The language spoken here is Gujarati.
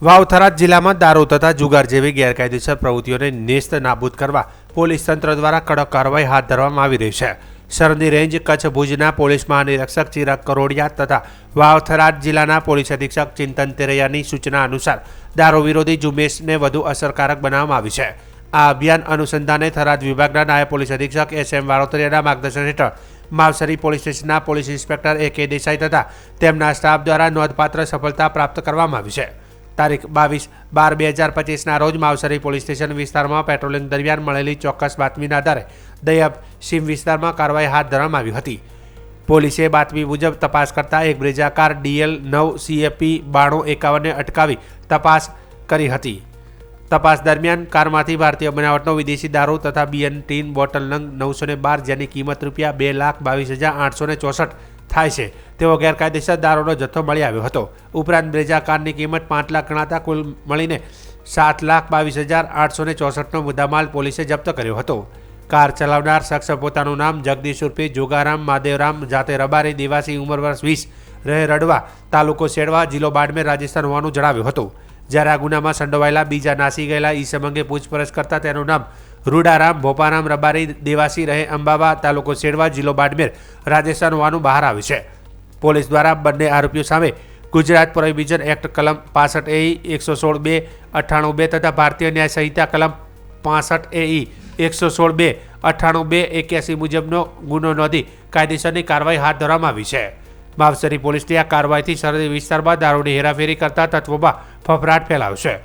વાવ જિલ્લામાં દારૂ તથા જુગાર જેવી ગેરકાયદેસર પ્રવૃત્તિઓને નેસ્ત નાબૂદ કરવા પોલીસ તંત્ર દ્વારા કડક કાર્યવાહી હાથ ધરવામાં આવી રહી છે. સરહદી રેન્જ કચ્છ ભુજના પોલીસ મહાનિરીક્ષક ચિરાગ કરોડિયા તથા વાવથરા જિલ્લાના પોલીસ અધિક્ષક ચિંતન તેરૈયાની સૂચના અનુસાર દારૂ વિરોધી ઝુંબેશને વધુ અસરકારક બનાવવામાં આવી છે. આ અભિયાન અનુસંધાને થરાદ વિભાગના નાયબ પોલીસ અધિક્ષક એસ એમ વારોતરિયાના માર્ગદર્શન હેઠળ માવસરી પોલીસ સ્ટેશનના police inspector A K Desai તથા તેમના સ્ટાફ દ્વારા નોંધપાત્ર સફળતા પ્રાપ્ત કરવામાં આવી છે. તારીખ બાવીસ બાર બે હજાર પચીસના રોજ માવસરી પોલીસ સ્ટેશન વિસ્તારમાં પેટ્રોલિંગ દરમિયાન મળેલી ચોક્કસ બાતમીના આધારે દયાબ સીમ વિસ્તારમાં કાર્યવાહી હાથ ધરવામાં આવી હતી. પોલીસે બાતમી મુજબ તપાસ કરતા એક બ્રેજા કાર ડીએલ નવ સીએપી બાણું એકાવનને અટકાવી તપાસ કરી હતી. તપાસ દરમિયાન કારમાંથી ભારતીય બનાવટનો વિદેશી દારૂ તથા બીએન ટીન બોટલ નંગ નવસો ને બાર જેની કિંમત રૂપિયા બે લાખ બાવીસ હજાર આઠસો ને ચોસઠ થાય છે. તેવો ગેરકાયદેસર દારૂનો જથ્થો મળી આવ્યો હતો. ઉપરાંત બ્રેઝા કારની કિંમત પાંચ લાખ ગણાતા કુલ મળીને સાત લાખ બાવીસ હજાર આઠસો ને ચોસઠનો મુદ્દામાલ પોલીસે જપ્ત કર્યો હતો. કાર ચલાવનાર શખ્સ પોતાનું નામ જગદીશ ઉર્ફે જોગારામ, માદેવરામ, જાતે રબારી, દેવાસી ઉંમર વર્ષ વીસ રહે રડવા તાલુકો સેડવા જિલ્લો બાડમેર રાજસ્થાન હોવાનું જણાવ્યું હતું. જ્યારે આ ગુનામાં સંડોવાયેલા બીજા નાસી ગયેલા ઈસમ અંગે પૂછપરછ કરતા તેનું નામ રૂડારામ, ભોપારામ, રબારી, દેવાસી રહે અંબાબા તાલુકો સેડવા જિલ્લો બાડમેર, રાજસ્થાન હોવાનું બહાર આવ્યું છે. પોલીસ દ્વારા બંને આરોપીઓ સામે ગુજરાત પ્રોહિબિશન એક્ટ કલમ પાસઠ એ એકસો સોળ બે, અઠ્ઠાણું બે તથા ભારતીય ન્યાય સંહિતા કલમ પાસઠ એ એકસો સોળ બે, અઠ્ઠાણું બે એક્યાસી મુજબનો ગુનો નોંધી કાયદેસરની કાર્યવાહી હાથ ધરવામાં આવી છે. માવસરી પોલીસની આ કાર્યવાહીથી સરહદી વિસ્તારમાં દારૂની હેરાફેરી કરતા તત્વોમાં ફફડાટ ફેલાવશે